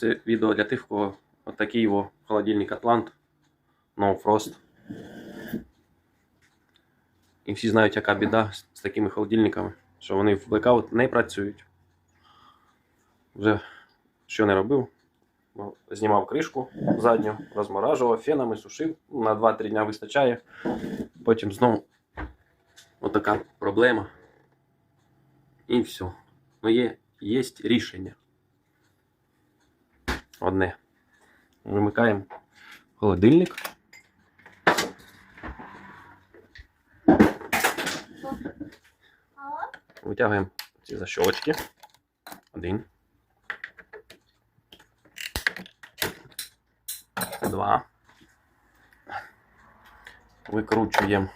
Це відео для тих, у кого отакий його холодильник Атлант No Frost. І всі знають, яка біда з, такими холодильниками, що вони в блекаут не працюють. Вже що не робив, знімав кришку задню, розморажував, фенами сушив. Ну, На 2-3 дня вистачає. Потім знову отака проблема. І все. Ну є, є рішення. Одне. Вимикаємо холодильник. Витягуємо ці защолочки. Один. Два. Викручуємо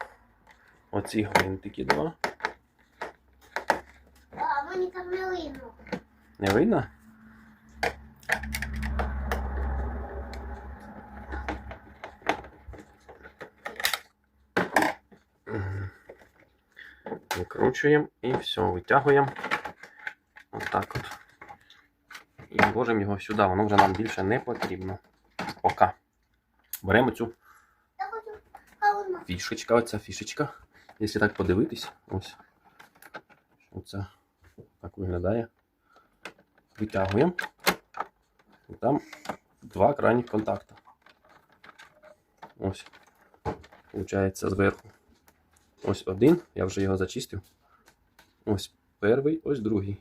оці гвинтики два. А, мені там не видно. Не видно? Викручуємо і все, витягуємо. Отак от. І вложимо його сюди, воно вже нам більше не потрібно. Пока. Беремо цю фішечка, оця фішечка. Якщо так подивитись, ось. Оце так виглядає. Витягуємо. І там два крайніх контакти. Ось. Получається зверху. Ось один, я вже його зачистив. Ось перший, ось другий.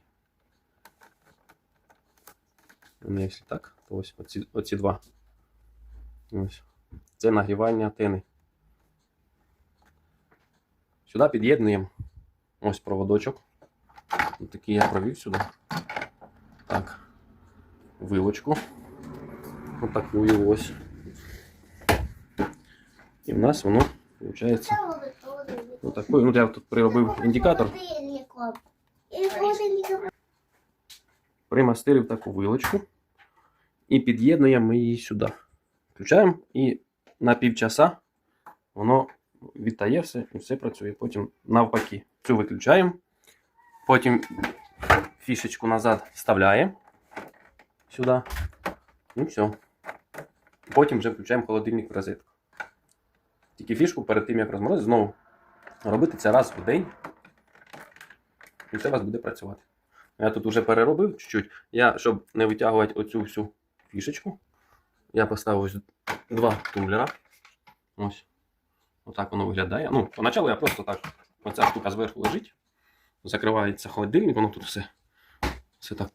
Ну, Якщо так, то ось оці, оці два. Ось. Це нагрівання антени. Сюди під'єднуємо ось проводочок. Ось Такий я провів сюди. Так. Вилочку. Отаку ось. І в нас воно виходить Отакою. Ну, я тут приробив індикатор. Примастирив таку вилочку і під'єднуємо її сюди. Включаємо і на півчаса воно відтає все і все працює. Потім навпаки. Цю виключаємо. Потім фішечку назад вставляємо сюди. І все. Потім вже включаємо холодильник в розетку. Тільки фішку перед тим, як розморозити, знову робити це раз в день. І це у вас буде працювати. Я тут вже переробив чуть-чуть. Я, щоб не витягувати оцю всю фішечку, я поставив ось два тумблера. Ось. Отак воно виглядає. Ну, поначалу я просто так. Оця штука зверху лежить. Закривається холодильник, воно тут все. Все так